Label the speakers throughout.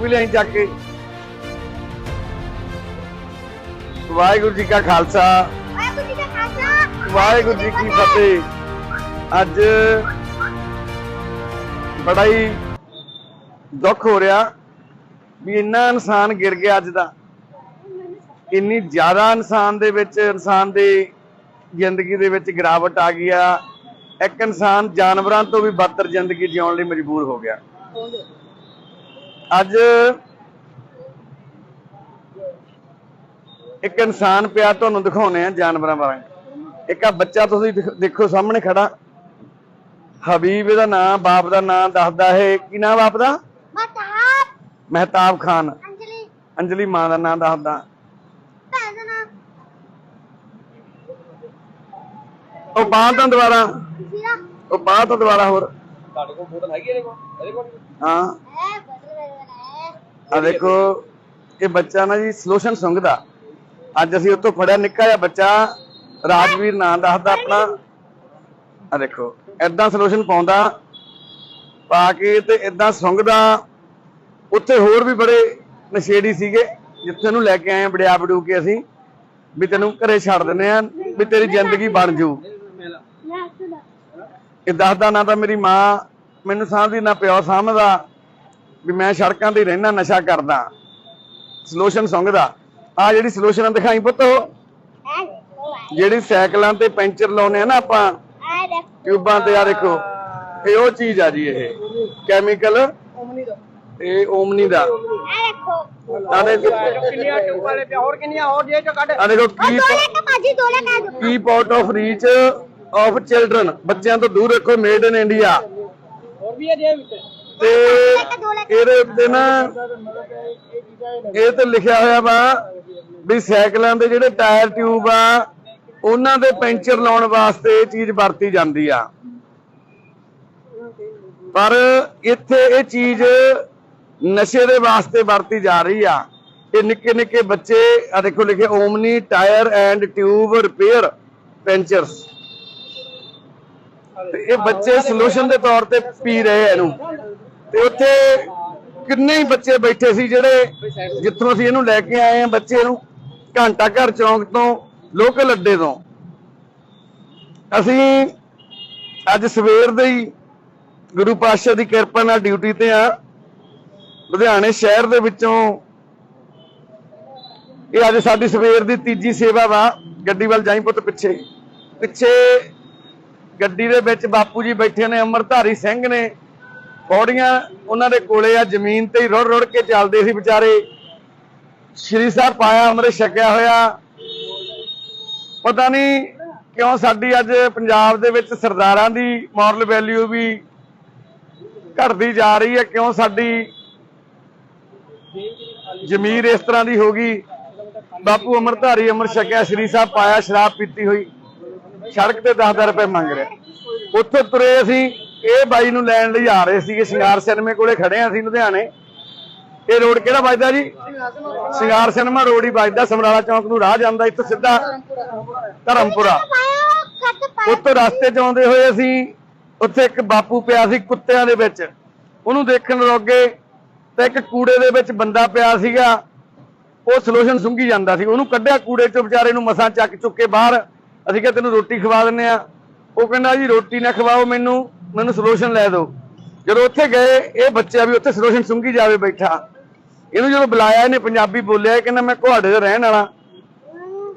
Speaker 1: ਵੀ ਲਿਆਈ ਚੱਕ ਕੇ। ਵਾਹਿਗੁਰੂ ਜੀ ਕਾ ਖਾਲਸਾ।
Speaker 2: ਵਾਹਿਗੁਰੂ ਜੀ ਕਾ ਖਾਲਸਾ।
Speaker 1: ਵਾਹਿਗੁਰੂ ਜੀ ਕੀ ਫਤਿਹ। ਅੱਜ ਬੜਾ ਹੀ ਦੁੱਖ ਹੋ ਰਿਹਾ ਵੀ ਇੰਨਾ ਇਨਸਾਨ ਗਿਰ ਗਿਆ ਅੱਜ ਦਾ। ਇੰਨੀ ਜ਼ਿਆਦਾ ਇਨਸਾਨ ਦੇ ਵਿੱਚ ਇਨਸਾਨ ਦੀ ਜ਼ਿੰਦਗੀ ਦੇ ਵਿੱਚ ਗਿਰਾਵਟ ਆ ਗਈ ਆ। ਇੱਕ ਇਨਸਾਨ ਜਾਨਵਰਾਂ ਤੋਂ ਵੀ ਬਦਤਰ ਜ਼ਿੰਦਗੀ ਜਿਉਣ ਲਈ ਮਜਬੂਰ ਹੋ ਗਿਆ। ਅੱਜ ਇੱਕ ਇਨਸਾਨ ਪਿਆ ਤੁਹਾਨੂੰ ਦਿਖਾਉਣੇ ਆ ਜਾਨਵਰਾਂ ਬਾਰੇ। ਇੱਕ ਆ ਬੱਚਾ ਤੁਸੀਂ ਦਿਖ- ਸਾਹਮਣੇ ਖੜਾ। ਹਬੀਬ ਇਹਦਾ ਨਾਮ ਬਾਪ ਦਾ ਨਾਮ ਦੱਸਦਾ ਹੈ ਕੀ ਨਾਮ ਬਾਪ ਦਾ? ਮਹਿਤਾਬ। ਖਾਨ।
Speaker 2: ਅੰਜਲੀ।
Speaker 1: ਅੰਜਲੀ ਮਾਂ ਦਾ ਨਾਮ ਦੱਸਦਾ।
Speaker 2: ਭੈਣ ਦਾ ਨਾਮ
Speaker 1: ਉਹ ਬਾਹ ਤਾਂ ਦੁਬਾਰਾ।
Speaker 2: ਜ਼ੀਰਾ।
Speaker 1: ਉਹ ਬਾਹ ਤਾਂ ਦੁਬਾਰਾ ਹੋਰ।
Speaker 3: ਤੁਹਾਡੇ ਕੋਲ ਬੋਤਲ ਹੈਗੀ ਇਹਦੇ ਕੋਲ? ਇਹਦੇ ਕੋਲ?
Speaker 1: ਹਾਂ।
Speaker 2: ਐ
Speaker 1: ਆ ਦੇਖੋ ਇਹ ਬੱਚਾ ਨਾ ਜੀ ਸੋਲੂਸ਼ਨ ਸੰਘਦਾ। ਅੱਜ ਅਸੀਂ ਉੱਥੋਂ ਫੜਿਆ ਨਿੱਕਾ ਜਿਹਾ ਬੱਚਾ ਰਾਜਵੀਰ ਨਾਂ ਦੱਸਦਾ ਆਪਣਾ। ਆ ਦੇਖੋ ਐਦਾਂ ਸੋਲੂਸ਼ਨ ਪਾਉਂਦਾ ਪਾ ਕੇ ਤੇ ਐਦਾਂ ਸੰਘਦਾ। ਉੱਥੇ ਹੋਰ ਵੀ ਬੜੇ ਨਸ਼ੇੜੀ ਸੀਗੇ ਜਿੱਥੇ ਨੂੰ ਲੈ ਕੇ ਆਏ ਆ ਬੜਿਆ ਬੜੂ ਕੇ ਅਸੀਂ ਵੀ ਤੈਨੂੰ ਘਰੇ ਛੱਡ ਦਿੰਦੇ ਆ ਵੀ ਤੇਰੀ ਜ਼ਿੰਦਗੀ ਬਣ ਜੂ। ਇਹ ਦੱਸਦਾ ਨਾ ਤਾਂ ਮੇਰੀ ਮਾਂ ਮੈਨੂੰ ਸਾਂਭਦੀ ਨਾ ਪਿਓ ਸਾਂਭਦਾ ਵੀ ਮੈਂ ਸੜਕਾਂ ਤੇ ਰਹਿਣਾ ਨਸ਼ਾ ਕਰਦਾ। ਸੋਲੂਸ਼ਨ ਸੰਘਦਾ। ਆ ਜਿਹੜੀ ਸੋਲੂਸ਼ਨ ਦਿਖਾਈ ਪੁੱਤ ਜਿਹੜੀ ਸਾਈਕਲਾਂ ਤੇ ਪੈਂਚਰ ਲਾਉਨੇ ਆ ਨਾ ਆਪਾਂ ਟਿਊਬਾਂ ਤੇ ਆ ਦੇਖੋ। ਇਹ ਉਹ ਚੀਜ਼ ਆ ਜੀ ਇਹ। ਕੈਮੀਕਲ
Speaker 3: ਓਮਨੀ ਦਾ
Speaker 1: ਇਹ ਓਮਨੀ ਦਾ। ਆ ਦੇਖੋ।
Speaker 3: ਕਿੰਨੀਆਂ ਟਿਊਬ ਵਾਲੇ ਪਿਆ ਹੋਰ ਕਿੰਨੀਆਂ ਹੋਰ ਜੇ ਚੋਂ ਕੱਢ।
Speaker 1: ਆ ਦੇਖੋ ਕੀ
Speaker 2: ਭਾਜੀ ਦੋਲੇ ਦੋ
Speaker 1: out of reach of children. ਬੱਚਿਆਂ ਤੋਂ ਦੂਰ ਰੱਖੋ ਮੇਡ ਇਨ ਇੰਡੀਆ।
Speaker 3: ਹੋਰ ਵੀ ਹੈ ਜੇ ਵਿੱਚ?
Speaker 1: ਤੇ ਇਹਦੇ ਉੱਤੇ ਨਾ ਇਹ ਤੇ ਲਿਖਿਆ ਹੋਇਆ ਵਾ ਵੀ ਸਾਈਕਲਾਂ ਦੇ ਜਿਹੜੇ ਟਾਇਰ ਟਿਊਬ ਆ ਉਹਨਾਂ ਦੇ ਪੈਂਚਰ ਲਾਉਣ ਵਾਸਤੇ ਇਹ ਚੀਜ਼ ਵਰਤੀ ਜਾਂਦੀ ਆ। ਪਰ ਇੱਥੇ ਇਹ ਚੀਜ਼ ਨਸ਼ੇ ਦੇ ਵਾਸਤੇ ਵਰਤੀ ਜਾ ਰਹੀ ਆ। ਇਹ ਨਿੱਕੇ ਨਿੱਕੇ ਬੱਚੇ ਆ ਦੇਖੋ ਲਿਖੇ Omni tyre and tube repair punctures. ਤੇ ਇਹ ਬੱਚੇ ਸੋਲੂਸ਼ਨ ਦੇ ਤੌਰ ਤੇ ਪੀ ਰਹੇ ਇਹਨੂੰ। ਤੇ ਉੱਥੇ ਕਿੰਨੇ ਹੀ ਬੱਚੇ ਬੈਠੇ ਸੀ ਜਿਹੜੇ ਜਿੱਥੋਂ ਅਸੀਂ ਇਹਨੂੰ ਲੈ ਕੇ ਆਏ ਆ ਬੱਚੇ ਨੂੰ ਘੰਟਾ ਘਰ ਚੌਂਕ ਤੋਂ, ਲੋਕਲ ਅੱਡੇ ਤੋਂ। ਅਸੀਂ ਅੱਜ ਸਵੇਰ ਦੇ ਹੀ ਗੁਰੂ ਪਾਤਸ਼ਾਹ ਦੀ ਕਿਰਪਾ ਨਾਲ ਡਿਊਟੀ ਤੇ ਆ ਲੁਧਿਆਣੇ ਸ਼ਹਿਰ ਦੇ ਵਿੱਚੋਂ ਇਹ ਅੱਜ ਸਾਡੀ ਸਵੇਰ ਦੀ ਤੀਜੀ ਸੇਵਾ ਵਾ, ਗੱਡੀ ਵੱਲ ਜਾਈ ਪੁੱਤ ਪਿੱਛੇ। ਪਿੱਛੇ ਗੱਡੀ ਦੇ ਵਿੱਚ ਬਾਪੂ ਜੀ ਬੈਠੇ ਨੇ, ਅਮਰਧਾਰੀ ਸਿੰਘ ਨੇ। ਪੌੜੀਆਂ ਉਹਨਾਂ ਦੇ ਕੋਲੇ ਆ, ਜ਼ਮੀਨ ਤੇ ਹੀ ਰੁੜ ਰੁੜ ਕੇ ਚੱਲਦੇ ਸੀ ਵਿਚਾਰੇ। ਸ਼੍ਰੀ ਸਾਹਿਬ ਪਾਇਆ, ਅੰਮ੍ਰਿਤ ਛਕਿਆ ਹੋਇਆ। ਪਤਾ ਨਹੀਂ ਕਿਉਂ ਸਾਡੀ ਅੱਜ ਪੰਜਾਬ ਦੇ ਵਿੱਚ ਸਰਦਾਰਾਂ ਦੀ ਮੋਰਲ ਵੈਲਿਊ ਵੀ ਘਟਦੀ ਜਾ ਰਹੀ ਹੈ, ਕਿਉਂ ਸਾਡੀ ਜ਼ਮੀਰ ਇਸ ਤਰ੍ਹਾਂ ਦੀ ਹੋ ਗਈ। ਬਾਪੂ ਅਮਰਧਾਰੀ ਅਮਰ ਛਕਿਆ, ਸ਼੍ਰੀ ਸਾਹਿਬ ਪਾਇਆ, ਸ਼ਰਾਬ ਪੀਤੀ ਹੋਈ। ਸੜਕ ਤੇ 10-10 ਰੁਪਏ ਮੰਗ ਰਿਹਾ। ਉੱਥੋਂ ਤੁਰੇ ਅਸੀਂ ਇਹ ਬਾਈ ਨੂੰ ਲੈਣ ਲਈ ਆ ਰਹੇ ਸੀਗੇ, ਸ਼ਿੰਗਾਰ ਸਿਨੇਮੇ ਕੋਲੇ ਖੜੇ ਆ ਅਸੀਂ ਲੁਧਿਆਣੇ। ਇਹ ਰੋਡ ਕਿਹੜਾ ਵੱਜਦਾ ਜੀ? ਸ਼ਿੰਗਾਰ ਸਿਨੇਮਾ ਰੋਡ ਹੀ ਵੱਜਦਾ, ਸਮਰਾਲਾ ਚੌਂਕ ਨੂੰ ਰਾਹ ਜਾਂਦਾ ਇੱਥੋਂ ਸਿੱਧਾ ਧਰਮਪੁਰਾ।
Speaker 2: ਪਾਇਓ
Speaker 1: ਰਸਤੇ 'ਚ ਆਉਂਦੇ ਹੋਏ ਅਸੀਂ ਉੱਥੇ ਇੱਕ ਬਾਪੂ ਪਿਆ ਸੀ ਕੁੱਤਿਆਂ ਦੇ ਵਿੱਚ। ਉਹਨੂੰ ਦੇਖਣ ਲੱਗੇ ਤੇ ਇੱਕ ਕੂੜੇ ਦੇ ਵਿੱਚ ਬੰਦਾ ਪਿਆ ਸੀਗਾ। ਉਹ ਸੋਲੂਸ਼ਨ ਸੁੰਘੀ ਜਾਂਦਾ ਸੀ। ਉਹਨੂੰ ਕੱਢਿਆ ਕੂੜੇ 'ਚੋਂ, ਵਿਚਾਰੇ ਨੂੰ ਮਸਾਂ ਚੱਕ ਚੁੱਕ ਕੇ ਬਾਹਰ। ਅਸੀਂ ਕਿਹਾ, ਤੈਨੂੰ ਰੋਟੀ ਖਵਾ ਦਿੰਨੇ ਆ ਉਹ ਕਹਿੰਦਾ, ਜੀ, ਰੋਟੀ ਨਾ ਖਵਾਓ ਮੈਨੂੰ। ਮੈਨੂੰ ਸੋਲੂਸ਼ਨ ਲੈ ਦਿਓ। ਜਦੋਂ ਉੱਥੇ ਗਏ, ਇਹ ਬੱਚਾ ਵੀ ਉੱਥੇ ਸੋਲੂਸ਼ਨ ਸੁੰਘੀ ਜਾਵੇ ਬੈਠਾ। ਇਹਨੂੰ ਜਦੋਂ ਬੁਲਾਇਆ, ਇਹਨੇ ਪੰਜਾਬੀ ਬੋਲਿਆ ਕਹਿੰਦਾ, ਮੈਂ ਤੁਹਾਡੇ ਦਾ ਰਹਿਣ ਵਾਲਾ।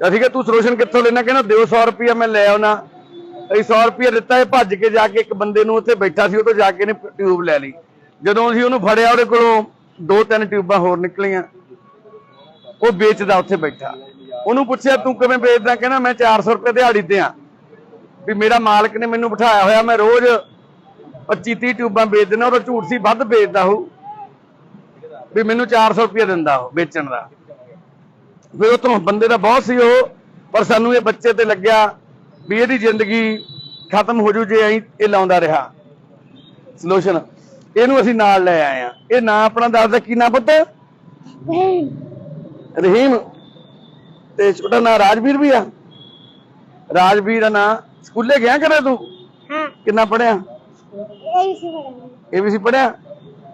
Speaker 1: ਅਸੀਂ ਕਿਹਾ ਤੂੰ ਸੋਲੂਸ਼ਨ ਕਿੱਥੋਂ ਲੈਣਾ ਕਹਿੰਦਾ, ਦਿਓ 100 ਰੁਪਇਆ ਮੈਂ ਲੈ ਆਉਣਾ ਅਸੀਂ 100 ਰੁਪਇਆ ਦਿੱਤਾ, ਇਹ ਭੱਜ ਕੇ ਜਾ ਕੇ ਇੱਕ ਬੰਦੇ ਨੂੰ ਉੱਥੇ ਬੈਠਾ ਸੀ ਉਹ ਤੋਂ ਜਾ ਕੇ ਇਹਨੇ ਟਿਊਬ ਲੈ ਲਈ। ਜਦੋਂ ਅਸੀਂ ਉਹਨੂੰ ਫੜਿਆ, ਉਹਦੇ ਕੋਲੋਂ ਦੋ ਤਿੰਨ ਟਿਊਬਾਂ ਹੋਰ ਨਿਕਲੀਆਂ। ਉਹ ਵੇਚਦਾ ਉੱਥੇ ਬੈਠਾ। ਉਹਨੂੰ ਪੁੱਛਿਆ, ਤੂੰ ਕਿਵੇਂ ਵੇਚਦਾ? ਕਹਿੰਦਾ, ਮੈਂ 400 ਰੁਪਏ ਦਿਹਾੜੀ ਤੇ ਆ ਵੀ ਮੇਰਾ ਮਾਲਕ ਨੇ ਮੈਨੂੰ ਬਿਠਾਇਆ ਹੋਇਆ, ਮੈਂ ਰੋਜ਼ 25 30 ਟਿਊਬਾਂ ਵੇਚ ਦਿੰਦਾ ਉਹ ਝੂਠ ਸੀ ਵੱਧ ਵੇਚਦਾ ਉਹ। ਵੀ ਮੈਨੂੰ 400 ਰੁਪਏ ਦਿੰਦਾ ਉਹ ਵੇਚਣ ਦਾ। ਫਿਰ ਉਤੋਂ ਬੰਦੇ ਦਾ ਬਹੁਤ ਸੀ ਉਹ ਪਰ ਸਾਨੂੰ ਇਹ ਬੱਚੇ ਤੇ ਲੱਗਿਆ ਵੀ ਇਹਦੀ ਜ਼ਿੰਦਗੀ ਖਤਮ ਹੋ ਜੂ ਜੇ ਐਂ ਇਹ ਲਾਉਂਦਾ ਰਿਹਾ। ਸੋਲੂਸ਼ਨ ਇਹਨੂੰ ਅਸੀਂ ਨਾਲ ਲੈ ਆਏ ਆ ਇਹ ਨਾਂ ਆਪਣਾ ਦੱਸਦਾ ਕੀ ਨਾਂ ਪੁੱਤ? ਰਹੀਮ। ਤੇ ਛੋਟਾ ਨਾਂ ਰਾਜਵੀਰ ਵੀ ਆ। ਰਾਜਵੀਰ ਦਾ ਨਾਂ ਸਕੂਲੇ ਗਿਆ ਕਰੇ ਤੂੰ?
Speaker 2: ਹਾਂ।
Speaker 1: ਕਿੰਨਾ ਪੜਿਆ
Speaker 2: ਇਹ ਸੀ ਬੜਾ
Speaker 1: ਇਹ ਵੀ ਸੀ ਪੜਿਆ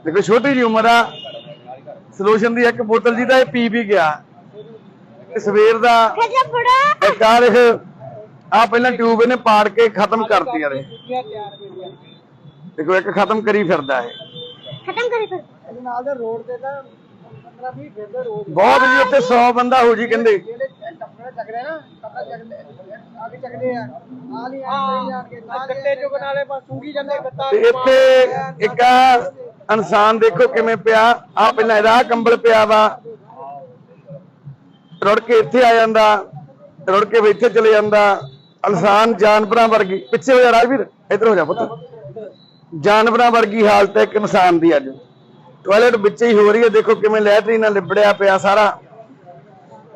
Speaker 1: ਦੇਖੋ ਛੋਟੀ ਜੀ ਉਮਰ ਆ। ਸੋਲੂਸ਼ਨ ਦੀ ਇੱਕ ਬੋਤਲ ਜੀ ਦਾ ਇਹ ਪੀ ਵੀ ਗਿਆ। ਇਹ ਸਵੇਰ ਦਾ
Speaker 2: ਖਜਾ ਫੜੋ
Speaker 1: ਇੱਕ ਆ ਦੇਖ ਆ ਪਹਿਲਾਂ ਟਿਊਬ ਇਹਨੇ ਪਾੜ ਕੇ ਖਤਮ ਕਰਤੀ ਇਹ।
Speaker 3: ਮੇਰੀਆਂ
Speaker 1: ਦੇਖੋ ਇੱਕ ਖਤਮ ਕਰੀ ਫਿਰਦਾ ਹੈ
Speaker 2: ਖਤਮ ਕਰੇ ਫਿਰ।
Speaker 3: ਇਹਦੇ ਨਾਲ ਦੇ ਰੋਡ ਤੇ ਤਾਂ
Speaker 1: ਬਹੁਤ ਜੀ ਉੱਥੇ 100 ਬੰਦਾ ਹੋ ਜੀ ਕਹਿੰਦੇ।
Speaker 3: ਜਿਹੜੇ ਟੱਪੜੇ ਚੱਕਦੇ ਨਾ ਟੱਪੜਾ ਚੱਕਦੇ ਆ ਕੇ ਚੱਕਦੇ ਆ। ਆ ਨਹੀਂ ਆ ਕੇ ਗੱਤੇ ਚੁਗਣ ਵਾਲੇ ਬਸ ਸੂਗੀ ਜਾਂਦੇ ਗੱਤਾ
Speaker 1: ਤੇ ਇੱਥੇ ਇੱਕ ਆ ਇਨਸਾਨ ਦੇਖੋ ਕਿਵੇਂ ਪਿਆ। ਆ ਪਹਿਲਾਂ ਇਹਦਾ ਕੰਬਲ ਪਿਆ ਵਾ। ਰੁੜ ਕੇ ਇੱਥੇ ਆ ਜਾਂਦਾ ਰੁੜ ਕੇ ਵੀ ਇੱਥੇ ਚਲੇ ਜਾਂਦਾ। ਇਨਸਾਨ ਜਾਨਵਰਾਂ ਵਰਗੀ ਪਿੱਛੇ ਹੋ ਜਾ ਰਾਜਵੀਰ ਇੱਧਰ ਹੋ ਜਾ ਪੁੱਤ। ਜਾਨਵਰਾਂ ਵਰਗੀ ਹਾਲਤ ਹੈ ਇੱਕ ਇਨਸਾਨ ਦੀ ਅੱਜ। ਟਾਇਲਟ ਵਿੱਚ ਹੀ ਹੋ ਰਹੀ ਹੈ। ਦੇਖੋ ਕਿਵੇਂ ਲੈਟਰੀਨ ਨਾਲ ਲਿਬੜਿਆ ਪਿਆ ਸਾਰਾ।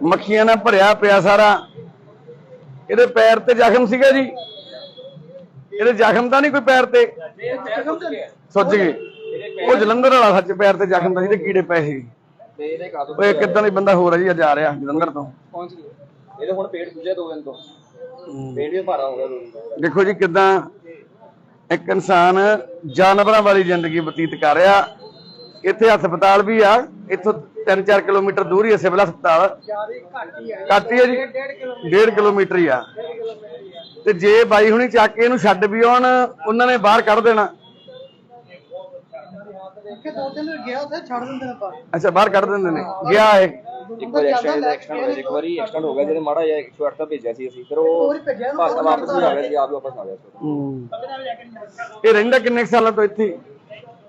Speaker 1: ਮੱਖੀਆਂ ਨਾਲ ਭਰਿਆ ਪਿਆ ਸਾਰਾ। ਇਹਦੇ ਪੈਰ ਤੇ ਜ਼ਖਮ ਸੀਗਾ ਜੀ। ਇਹਦੇ ਜ਼ਖਮ ਤਾਂ ਨਹੀਂ ਕੋਈ ਪੈਰ ਤੇ? ਸੁੱਜ ਗਏ। ਉਹ ਜਲੰਧਰ ਵਾਲਾ ਸੱਚ ਪੈਰ ਤੇ ਜ਼ਖਮ ਤਾਂ ਜਿਹਦੇ ਕੀੜੇ ਪਏ ਸੀ।
Speaker 3: ਤੇ
Speaker 1: ਓਏ ਕਿੱਦਾਂ ਦੀ ਬੰਦਾ ਹੋ ਰਿਹਾ ਜੀ ਅੱਜ ਆ ਰਿਹਾ ਜਲੰਧਰ ਤੋਂ।
Speaker 3: ਪਹੁੰਚ ਗਏ ਇਹਦੇ ਹੁਣ ਪੇਟ ਦੂਜੇ ਦੋ ਦਿਨ ਤੋਂ। ਪੇਟ ਵੀ ਭਾਰਾ ਹੋ ਗਿਆ ਦੋ ਦਿਨ ਤੋਂ।
Speaker 1: ਦੇਖੋ ਜੀ ਕਿੱਦਾਂ ਇੱਕ ਇਨਸਾਨ ਜਾਨਵਰਾਂ ਵਾਲੀ ਜ਼ਿੰਦਗੀ ਬਤੀਤ ਕਰ ਰਿਹਾ। ਇੱਥੇ ਹਸਪਤਾਲ ਵੀ ਆ ਇੱਥੋਂ 3-4 ਕਿਲੋਮੀਟਰ ਦੂਰ ਹੀ ਹੈ ਸਿਵਲ ਹਸਪਤਾਲ।
Speaker 3: ਘੱਟ ਹੀ ਹੈ
Speaker 1: ਹੀ ਹੈ ਜੀ।
Speaker 3: 1.5 ਕਿਲੋ
Speaker 1: 1.5 ਕਿਲੋਮੀਟਰ ਹੀ ਆ। ਤੇ ਜੇ ਬਾਈ ਹੁਣੀ ਚੱਕ ਕੇ ਇਹਨੂੰ ਛੱਡ ਵੀ ਆਉਣ ਉਹਨਾਂ ਨੇ ਬਾਹਰ ਕੱਢ ਦੇਣਾ।
Speaker 3: ਕਿ ਦੋ ਦਿਨ ਗਿਆ ਉੱਥੇ ਛੱਡ ਦਿੰਦੇ ਨੇ ਆਪਾਂ
Speaker 1: ਅੱਛਾ ਬਾਹਰ ਕੱਢ ਦਿੰਦੇ ਨੇ। ਗਿਆ ਇਹ।
Speaker 3: ਇੱਕ ਵਾਰੀ ਐਕਸਟੈਂਡ ਇੱਕ ਵਾਰੀ ਹੋ ਗਿਆ ਜਿਹਦੇ ਮਾੜਾ ਜਿਹਾ 108 ਤਾਂ ਭੇਜਿਆ ਸੀ ਅਸੀਂ ਫਿਰ ਉਹ ਵਾਪਸ ਆ ਗਿਆ ਸੀ ਆਪ ਹੀ ਵਾਪਸ ਆ ਗਿਆ ਸੀ।
Speaker 1: ਹੂੰ। ਇਹ ਰਹਿੰਦਾ ਕਿੰਨੇ ਕੁ ਸਾਲਾਂ ਤੋਂ ਇੱਥੇ? ਹੀ?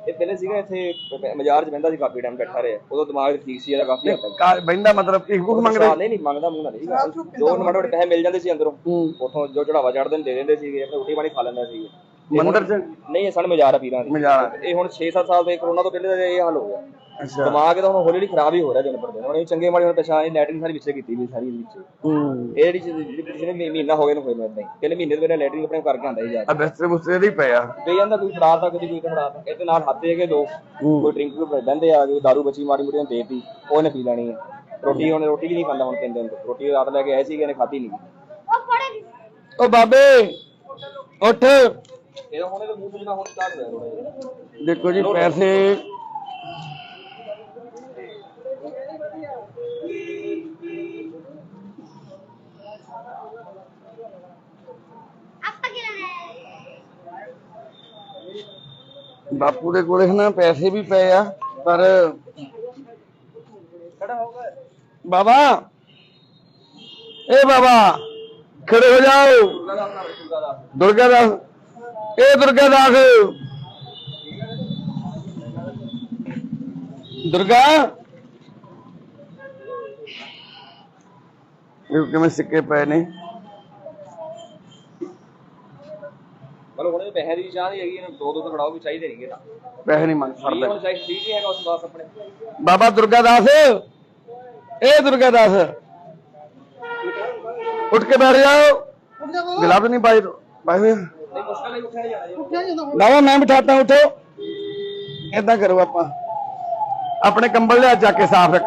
Speaker 3: ਇਹ ਪਹਿਲੇ ਸੀਗਾ ਇੱਥੇ ਮਜ਼ਾਰ 'ਚ ਬਹਿੰਦਾ ਸੀ ਕਾਫੀ ਟਾਈਮ ਬੈਠਾ ਰਿਹਾ। ਉਦੋਂ ਦਿਮਾਗ ਠੀਕ ਸੀ ਇਹਦਾ ਕਾਫੀ ਹੱਦ ਤੱਕ।
Speaker 1: ਕਾ- ਬਹਿੰਦਾ ਮਤਲਬ ਭੀਖ ਭੁੱਖ ਮੰਗਦਾ
Speaker 3: ਸਾਲ ਨਹੀਂ ਨਹੀਂ ਮੰਗਦਾ ਮੁੰਗਦਾ ਨਹੀਂ। ਸੀਗਾ ਜੋ ਮਾੜੇ ਪੈਸੇ ਮਿਲ ਜਾਂਦੇ ਸੀ ਅੰਦਰੋਂ।
Speaker 1: ਹੂੰ।
Speaker 3: ਉਥੋਂ ਜੋ ਚੜਾਵਾ ਚੜਦੇ ਨੇ ਦੇ ਦਿੰਦੇ ਸੀਗੇ ਆਪਣੇ ਰੋਟੀ ਪਾਣੀ ਖਾ ਲੈਂਦਾ ਸੀ।
Speaker 1: ਮੰਦਿਰ ਚ?
Speaker 3: ਨਹੀਂ ਇਹ ਸਾਡੇ ਮਜ਼ਾਰ ਆ ਪੀਰਾਂ ਦੀ।
Speaker 1: ਮਜ਼ਾਰਾ।
Speaker 3: ਇਹ ਹੁਣ 6-7 ਸਾਲ ਤੋਂ ਕਰੋਨਾ ਤੋਂ ਪਹਿਲੇ ਦਾ ਇਹ ਹਾਲ ਹੋ ਗਿਆ। ਦਿਮਾਗ ਇਹਦਾ ਹੁਣ ਹੌਲੀ ਹੌਲੀ ਖਰਾਬ ਹੀ ਹੋ ਰਿਹਾ ਦਿਨ ਪਰ ਦਿਨ। ਹੁਣ ਇਹ ਚੰਗੇ ਮਾੜੇ ਹੁਣ ਪਛਾਣ ਇਹ ਲੈਟਰਿੰਗ ਸਾਰੀ ਵਿੱਚੇ ਕੀਤੀ ਵੀ ਸਾਰੀ ਇਹਦੇ ਵਿੱਚ।
Speaker 1: ਹੂੰ।
Speaker 3: ਇਹ ਜਿਹੜੀ ਚੀਜ਼- ਜਿਹੜੀ ਪਿਛਲੇ ਮਹੀ- ਮਹੀਨਾ ਹੋ ਗਿਆ ਨੂੰ ਹੋਇਆ ਮੈਂ ਇਦਾਂ ਹੀ ਪਹਿਲੇ ਮਹੀਨੇ ਤੋਂ ਪਹਿਲੇ ਲੈਟਰਿੰਗ ਆਪਣੇ ਕਰਕੇ ਆਂਦਾ ਸੀ ਜਾ
Speaker 1: ਆ ਬਿਸਤਰੇ ਬੁਸਤਰੇ ਦੇ ਹੀ ਪਏ ਆ।
Speaker 3: ਦੇ ਜਾਂਦਾ ਕੋਈ ਫੜਾਤਾ ਕਦੀ ਕੋਈ ਫੜਾਤਾ ਇਹਦੇ ਨਾਲ ਹੱਥ ਦੋ।
Speaker 1: ਹੂੰ।
Speaker 3: ਕੋਈ ਡਰਿੰਕ ਬੰਦੇ ਆ ਗਏ ਦਾਰੂ ਬਚੀ ਮਾੜੀ ਮੋਟੀ ਉਹਨੇ ਦੇਤੀ। ਉਹ ਇਹਨੇ ਪੀ ਲੈਣੀ ਹੈ ਰੋਟੀ ਉਹਨੇ ਰੋਟੀ ਵੀ ਨਹੀਂ ਖਾਂਦਾ ਹੁਣ ਤਿੰਨ ਦਿਨ ਤੋਂ। ਰੋਟੀ ਰਾਤ ਲੈ ਕੇ ਆਏ ਸੀਗੇ ਇਹਨੇ ਖਾਧੀ ਨਹੀਂ।
Speaker 2: ਉਹ ਫੜੇ
Speaker 1: ਓ ਬਾਬੇ ਉੱਠ।
Speaker 3: ਇਹਦਾ ਹੁਣ ਇਹਦੇ ਮੂੰਹ ਤੋਂ ਜਿਹੜਾ ਹੁਣ ਸਟਾਰਟ ਹੋਇਆ ਥੋੜ੍ਹਾ ਜਿਹਾ।
Speaker 1: ਦੇਖੋ ਜੀ ਪੈਸੇ
Speaker 2: ਆਪਾਂ ਕੀ ਲੈਣਾ ਹੈ
Speaker 1: ਬਾਪੂ ਦੇ ਕੋਲੇ ਨਾ ਪੈਸੇ ਵੀ ਪਏ ਆ ਪਰ
Speaker 3: ਖੜਾ ਹੋ ਗਿਆ
Speaker 1: ਬਾਬਾ ਏ ਬਾਬਾ ਖੜੇ ਹੋ ਜਾਓ। ਦੁਰਗਾ ਦਾਸ ਏ ਦੁਰਗਾ ਦਾਸ ਦੁਰਗਾ ਇਹ ਕਿਵੇਂ ਸਿੱਕੇ ਪਏ ਨੇ?
Speaker 3: ਮਤਲਬ ਹੁਣ ਇਹ ਪੈਸੇ ਦੀ ਚਾਹ ਨਹੀਂ ਹੈਗੀ ਇਹਨੂੰ ਦੋ ਦੋ ਤਾਂ ਫੜਾਓ ਵੀ ਚਾਹੀਦੇ ਨਹੀਂਗੇ ਤਾਂ।
Speaker 1: ਪੈਸੇ ਨਹੀਂ ਮੰਗ
Speaker 3: ਵੀ
Speaker 1: ਸਕਦਾ।
Speaker 3: ਹੁਣ ਚਾਹੀਦੀ ਠੀਕ ਨਹੀਂ ਹੈਗਾ ਉਸ ਬਾਅਦ ਆਪਣੇ।
Speaker 1: ਬਾਬਾ ਦੁਰਗਾ ਦਾਸ ਏ ਦੁਰਗਾ ਦਾਸ ਉੱਠ ਕੇ ਬੈਠ ਜਾਓ। ਗੁਲਾਬ ਨਹੀਂ ਪਾਏ ਤੋ ਪਾਏ ਹੋਏ ਆ?
Speaker 3: ਨਹੀਂ ਮੁਸ਼ਕਲ ਨਹੀਂ ਉੱਠਿਆ ਨਹੀਂ ਜਾਣਾ
Speaker 1: ਲਾਵਾ ਮੈਂ ਬਿਠਾਤਾ ਉਠੋ। ਏਦਾਂ ਕਰੋ ਆਪਾਂ। ਆਪਣੇ ਕੰਬਲ ਲਿਆ ਚੱਕ ਕੇ ਸਾਫ਼ ਰੱਖ।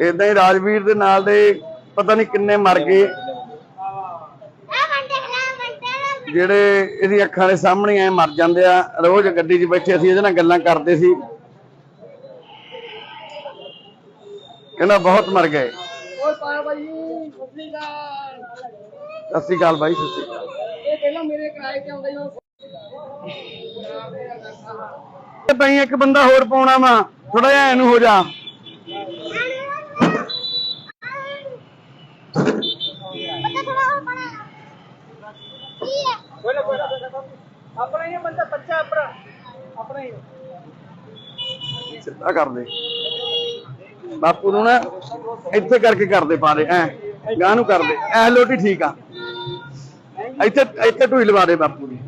Speaker 1: ਏਦਾਂ ਹੀ ਰਾਜਵੀਰ ਦੇ ਨਾਲ ਦੇ ਪਤਾ ਨਹੀਂ ਕਿੰਨੇ ਮਰ ਗਏ। ਜਿਹੜੇ ਇਹਦੀ ਅੱਖਾਂ ਦੇ ਸਾਹਮਣੇ ਐ ਮਰ ਜਾਂਦੇ ਆ ਰੋਜ਼ ਗੱਡੀ 'ਚ ਬੈਠੇ ਅਸੀਂ ਇਹਦੇ ਨਾਲ ਗੱਲਾਂ ਕਰਦੇ ਸੀ। ਕਹਿੰਦਾ ਬਹੁਤ ਮਰ ਗਏ। ਸਤਿ ਸ਼੍ਰੀ ਅਕਾਲ। ਬਾਈ ਸਤਿ ਸ਼੍ਰੀ ਅਕਾਲ।
Speaker 3: ਇਹ ਪਹਿਲਾਂ ਮੇਰੇ ਕਿਰਾਏ ਤੇ ਆਉਂਦਾ
Speaker 1: ਤੇ ਤਈ ਇੱਕ ਬੰਦਾ ਹੋਰ ਪਾਉਣਾ ਵਾ ਥੋੜਾ ਜਿਹਾ ਇਹਨੂੰ ਹੋ ਜਾ
Speaker 2: ਬੱਚਾ ਥੋੜਾ ਹੋਰ ਬਣਾ ਕੀ ਹੈ
Speaker 3: ਕੋਈ ਨਾ ਕੋਈ ਨਾ ਕੋਈ ਨਾ। ਆਪਣਾ ਹੀ ਹੈ ਬੰਦਾ ਬੱਚਾ ਆਪਣਾ। ਆਪਣਾ ਹੀ ਹੈ।
Speaker 1: ਸਿੱਧਾ ਕਰ ਦੇ ਬਾਪੂ ਨੂੰ ਨਾ ਇੱਥੇ ਕਰਕੇ ਕਰਦੇ ਪਾਰੇ ਐ। ਗਾਂ ਨੂੰ ਕਰਦੇ। ਐ ਲੋਟੀ ਠੀਕ ਆ। ਇੱਥੇ ਇੱਥੇ ਢੂਈ ਲਵਾ ਦੇ ਬਾਪੂ ਦੀ।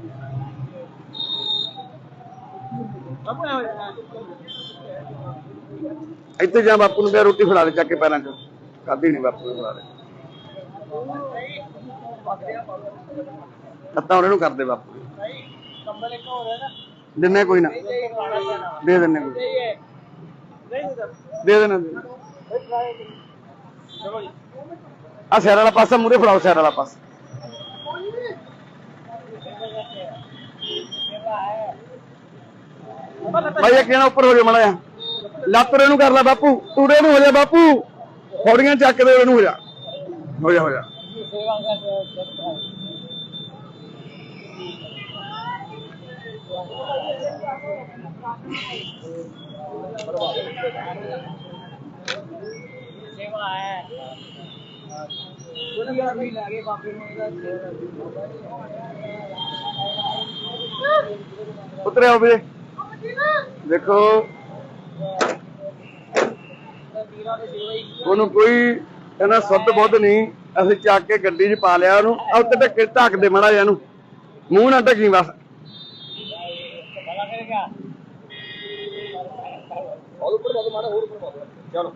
Speaker 1: ਇੱਥੇ ਜਾ ਬਾਪੂ ਨੂੰ ਕਿਹਾ ਰੋਟੀ ਫੜਾ ਦੇ ਚੱਕ ਕੇ ਪੈਰਾਂ 'ਚ। ਖਾਧੀ ਨਹੀਂ ਬਾਪੂ ਨੂੰ ਫੜਾ ਦੇ। ਲੱਤਾਂ ਉਹਨੇ ਨੂੰ ਕਰਦੇ ਬਾਪੂ।
Speaker 3: ਕੰਬਲ ਇੱਕ ਹੋ ਰਿਹਾ ਨਾ।
Speaker 1: ਦਿੰਨੇ ਕੋਈ ਨਾ। ਦੇ ਦਿੰਨੇ ਕੋਈ। ਦੇ ਦੇਣਾ ਦੇ। ਆ। ਸਿਰ ਵਾਲਾ ਪਾਸਾ ਮੂਰੇ ਫੜਾਓ ਸਿਰ ਵਾਲਾ ਪਾਸਾ। ਭਾਈ ਇਹ ਕਿਹਨਾਂ ਉੱਪਰ ਹੋ ਜਾ ਮੜਾ ਲੱਤ ਰੇ ਨੂੰ ਕਰ ਲੈ ਬਾਪੂ। ਟੂੜੇ ਨੂੰ ਹੋ ਜਾ ਬਾਪੂ। ਫੌੜੀਆਂ ਚੱਕ ਦੇ ਉਹਨੂੰ ਹੋ ਜਾ। ਹੋ ਜਾ ਹੋ ਜਾ।
Speaker 3: ਸੇਵਾ ਕਰਦੇ ਸੇਵਾ ਹੈ ਵੀ ਲਾਗੇ ਬਾਪੂ ਨੂੰ ਇਹਦਾ
Speaker 1: ਉਤਰਿਆ ਵੀਰੇ। ਦੇਖੋ।
Speaker 3: ਤੀਰਾਂ
Speaker 1: ਉਹਨੂੰ ਕੋਈ ਇਹਨਾਂ ਸੁੱਧ ਬੁੱਧ ਨਹੀਂ। ਅਸੀਂ ਚੱਕ ਕੇ ਗੱਡੀ 'ਚ ਪਾ ਲਿਆ ਉਹਨੂੰ। ਆ ਉੱਤੇ ਢੱਕੇ ਢੱਕ ਦੇ ਮੜਾ ਇਹਨੂੰ। ਮੂੰਹ ਨਾ ਢੱਕੀ ਬਸ।
Speaker 3: ਭਲਾ ਕਰੇਗਾ ਹੋਰ ਉੱਪਰ ਬਾਦ ਮਾਰਾ ਹੋਰ ਉੱਪਰ ਬਾਦ ਚਲੋ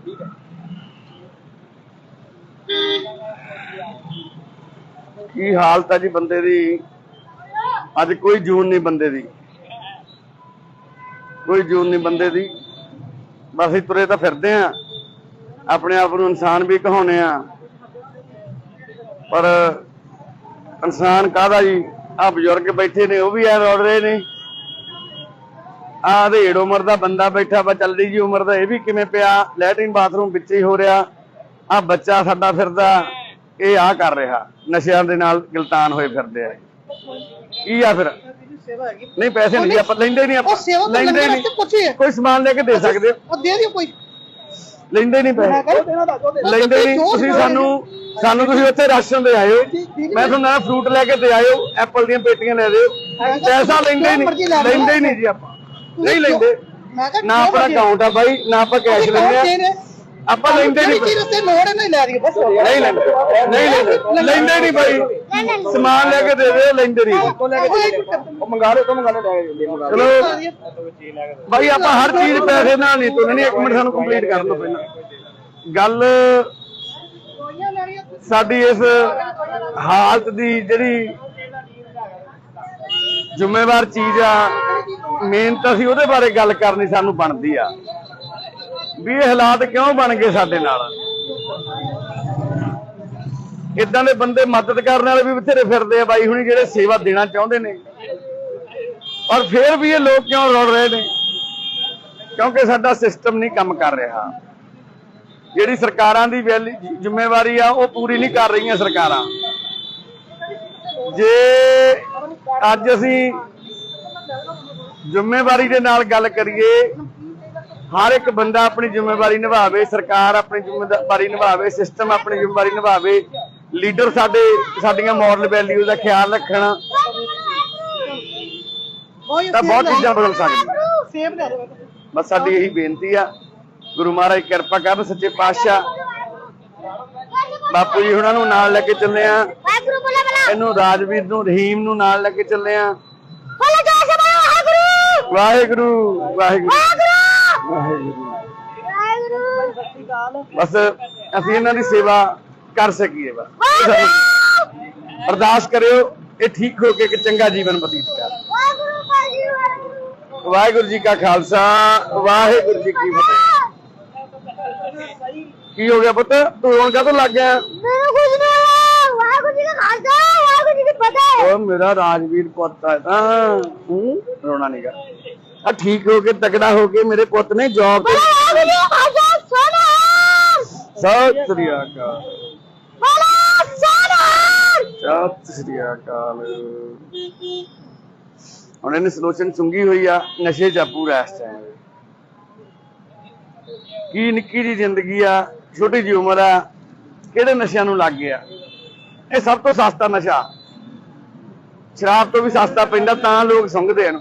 Speaker 1: ਕੀ ਹਾਲਤ ਹੈ ਜੀ ਬੰਦੇ ਦੀ? ਅੱਜ ਕੋਈ ਜੂਨ ਨਹੀਂ ਬੰਦੇ ਦੀ। ਕੋਈ ਜੂਨ ਨਹੀਂ ਬੰਦੇ ਦੀ। ਬਸ ਅਸੀਂ ਤੁਰੇ ਤਾਂ ਫਿਰਦੇ ਆ ਆਪਣੇ ਆਪ ਨੂੰ ਇਨਸਾਨ ਵੀ ਕਹਾਉਨੇ ਆ ਪਰ ਇਨਸਾਨ ਕਾਹਦਾ ਜੀ? ਆ ਬਜ਼ੁਰਗ ਬੈਠੇ ਨੇ, ਉਹ ਵੀ ਐ ਰੋੜ ਰਹੇ ਨੇ। ਆ ਅਧੇੜ ਉਮਰ ਦਾ ਬੰਦਾ ਬੈਠਾ ਵਾ ਚੱਲਦੀ ਜੀ ਉਮਰ ਦਾ ਇਹ ਵੀ ਕਿਵੇਂ ਪਿਆ? ਲੈਟਰਿਨ ਬਾਥਰੂਮ ਵਿੱਚ ਹੀ ਹੋ ਰਿਹਾ। ਆ ਬੱਚਾ ਸਾਡਾ ਫਿਰਦਾ ਇਹ ਆ ਕਰ ਰਿਹਾ। ਨਸ਼ਿਆਂ ਦੇ ਨਾਲ ਗਲਤਾਨ ਹੋਏ ਫਿਰਦੇ ਆ। ਕੀ ਆ ਫਿਰ? ਨਹੀਂ ਪੈਸੇ ਨਹੀਂ ਆਪਾਂ ਲੈਂਦੇ ਨਹੀਂ ਆਪਾਂ। ਲੈਂਦੇ ਨਹੀਂ। ਕੋਈ ਸਮਾਨ ਲੈ ਕੇ ਦੇ ਸਕਦੇ ਹੋ?
Speaker 3: ਉਹ ਦੇ ਦਿਓ ਕੋਈ।
Speaker 1: ਲੈਂਦੇ ਨਹੀਂ ਪੈਸੇ। ਲੈਂਦੇ ਨਹੀਂ। ਤੁਸੀਂ ਸਾਨੂੰ ਸਾਨੂੰ ਤੁਸੀਂ ਉੱਥੇ ਰਾਸ਼ਨ ਦੇ ਆਇਓ। ਮੈਂ ਤੁਹਾਨੂੰ ਫਰੂਟ ਲੈ ਕੇ ਦੇ ਆਇਓ। ਐਪਲ ਦੀਆਂ ਪੇਟੀਆਂ ਲੈ ਦਿਓ ਪੈਸਾ ਲੈਂਦੇ ਨਹੀਂ। ਲੈਂਦੇ ਨਹੀਂ ਜੀ ਆਪਾਂ। ਨਹੀਂ ਲੈਂਦੇ।
Speaker 3: ਮੈਂ ਕਿਹਾ
Speaker 1: ਨਾ ਆਪਣਾ ਅਕਾਊਂਟ ਆ ਬਾਈ ਨਾ ਆਪਾਂ ਕੈਸ਼ ਲੈਂਦੇ ਆ। ਆਪਾਂ ਲੈਂਦੇ ਨਹੀਂ।
Speaker 3: ਚੀਜ਼ ਉੱਤੇ ਲੋੜ ਨਹੀਂ ਲੈ ਰਹੀ ਬਸ
Speaker 1: ਨਹੀਂ ਲੈਂਦੇ। ਨਹੀਂ ਲੈਂਦੇ। ਲੈਂਦੇ ਨਹੀਂ ਬਾਈ। ਸਮਾਨ ਲੈ ਕੇ ਦੇ ਲੈਂਦੇ ਨਹੀਂ।
Speaker 3: ਉਹ ਮੰਗਾ ਲਓ ਤੋਂ ਮੰਗਾ ਲਓ ਲੈ ਮੰਗਾ
Speaker 1: ਚਲੋ ਬਾਈ ਆਪਾਂ ਹਰ ਚੀਜ਼ ਪੈਸੇ ਨਾਲ ਨਹੀਂ ਤੁਲਣੀ ਇੱਕ ਮਿੰਟ ਸਾਨੂੰ ਕੰਪਲੀਟ ਕਰਨ ਦਿਓ ਪਹਿਲਾਂ। ਗੱਲ ਸਾਡੀ ਇਸ ਹਾਲਤ ਦੀ ਜਿਹੜੀ ਜ਼ਿੰਮੇਵਾਰ ਚੀਜ਼ ਆ ਮੇਨ ਤਾਂ ਅਸੀਂ ਉਹਦੇ ਬਾਰੇ ਗੱਲ ਕਰਨੀ ਸਾਨੂੰ ਬਣਦੀ ਆ। ਵੀ ਇਹ ਹਾਲਾਤ ਕਿਉਂ ਬਣ ਗਏ ਸਾਡੇ ਨਾਲ? ਇਦਾਂ ਦੇ ਬੰਦੇ ਮਦਦ ਕਰਨ ਵਾਲੇ ਵੀ ਬਥੇਰੇ ਫਿਰਦੇ ਆ ਬਾਈ ਹੁਣੀ ਜਿਹੜੇ ਸੇਵਾ ਦੇਣਾ ਚਾਹੁੰਦੇ ਨੇ। ਔਰ ਫਿਰ ਵੀ ਇਹ ਲੋਕ ਕਿਉਂ ਰੋੜ ਰਹੇ ਨੇ? ਕਿਉਂਕਿ ਸਾਡਾ ਸਿਸਟਮ ਨਹੀਂ ਕੰਮ ਕਰ ਰਿਹਾ। ਜਿਹੜੀ ਸਰਕਾਰਾਂ ਦੀ ਵੈਲੀ- ਜ਼ਿੰਮੇਵਾਰੀ ਆ, ਉਹ ਪੂਰੀ ਨਹੀਂ ਕਰ ਰਹੀਆਂ ਸਰਕਾਰਾਂ। ਜੇ ਅੱਜ ਅਸੀਂ ਜ਼ਿੰਮੇਵਾਰੀ ਦੇ ਨਾਲ ਗੱਲ ਕਰੀਏ ਹਰ ਇੱਕ ਬੰਦਾ ਆਪਣੀ ਜ਼ਿੰਮੇਵਾਰੀ ਨਿਭਾਵੇ ਸਰਕਾਰ ਆਪਣੀ ਜ਼ਿੰਮੇਵਾਰੀ ਨਿਭਾਵੇ ਸਿਸਟਮ ਆਪਣੀ ਜ਼ਿੰਮੇਵਾਰੀ ਨਿਭਾਵੇ ਲੀਡਰ ਸਾਡੇ ਸਾਡੀਆਂ ਮੋਰਲ ਵੈਲਿਊ ਦਾ ਖਿਆਲ ਰੱਖਣ। ਤਾਂ ਬਹੁਤ ਚੀਜ਼ਾਂ ਬਦਲ ਸਕਦੀਆਂ।
Speaker 3: ਲੈ ਦਿਓ
Speaker 1: ਬਸ ਸਾਡੀ ਇਹੀ ਬੇਨਤੀ ਆ ਗੁਰੂ ਮਹਾਰਾਜ ਕਿਰਪਾ ਕਰਨ ਸੱਚੇ ਪਾਤਸ਼ਾਹ। ਬਾਪੂ ਜੀ ਉਹਨਾਂ ਨੂੰ ਨਾਲ ਲੈ ਕੇ ਚੱਲੇ ਆ। ਇਹਨੂੰ ਰਾਜਵੀਰ ਨੂੰ ਰਹੀਮ ਨੂੰ ਨਾਲ ਲੈ ਕੇ ਚੱਲੇ ਆ।
Speaker 2: ਵਾਹਿਗੁਰੂ
Speaker 1: ਵਾਹਿਗੁਰੂ। ਵਾਹਿਗੁਰੂ। ਬਸ ਅਸੀਂ ਇਹਨਾਂ ਦੀ ਸੇਵਾ ਕਰ ਸਕੀਏ ਬਸ। ਅਰਦਾਸ ਕਰਿਓ ਇਹ ਠੀਕ ਹੋ ਕੇ ਇੱਕ ਚੰਗਾ ਜੀਵਨ ਬਤੀਤ ਕਰ।
Speaker 2: ਵਾਹਿਗੁਰੂ
Speaker 1: ਜੀ ਕਾ ਖਾਲਸਾ ਵਾਹਿਗੁਰੂ ਜੀ ਕੀ ਫਤਿਹ। ਕੀ ਹੋ ਗਿਆ ਪੁੱਤ? ਤੂੰ ਰੋਣ ਕਾਹਤੋਂ ਲੱਗ ਗਿਆ?
Speaker 2: ਮੈਨੂੰ ਕੁਝ ਨਹੀਂ ਹੋਇਆ। ਵਾਹਿਗੁਰੂ ਜੀ ਦਾ ਖਾਲਸਾ ਵਾਹਿਗੁਰੂ ਜੀ ਦੀ ਫਤਿਹ।
Speaker 1: ਉਹ ਮੇਰਾ ਰਾਜਵੀਰ ਪੁੱਤ ਹੈ ਤਾਂ। ਹੂੰ? ਰੋਣਾ ਨਹੀਂਗਾ ਆ ਠੀਕ ਹੋ ਕੇ ਤਗੜਾ ਹੋ ਕੇ ਮੇਰੇ ਪੁੱਤ ਨੇ ਜੌਬ ਤੇ ਸਤਿ ਸ੍ਰੀ ਅਕਾਲ। ਸਤਿ ਸ੍ਰੀ ਅਕਾਲ। ਹੁਣ ਇਹਨੇ ਸਲੋਚਨ ਚੁੰਗੀ ਹੋਈ ਆ ਨਸ਼ੇ ਚ ਆ ਪੂਰਾ ਇਸ ਟਾਈਮ ਕੀ ਨਿੱਕੀ ਜੀ ਜ਼ਿੰਦਗੀ ਆ ਛੋਟੀ ਜੀ ਉਮਰ ਆ ਕਿਹੜੇ ਨਸ਼ਿਆਂ ਨੂੰ ਲੱਗ ਗਿਆ? ਇਹ ਸਭ ਤੋਂ ਸਸਤਾ ਨਸ਼ਾ। ਸ਼ਰਾਬ ਤੋਂ ਵੀ ਸਸਤਾ ਪੈਂਦਾ ਤਾਂ ਲੋਕ ਸੁੰਘਦੇ ਇਹਨੂੰ।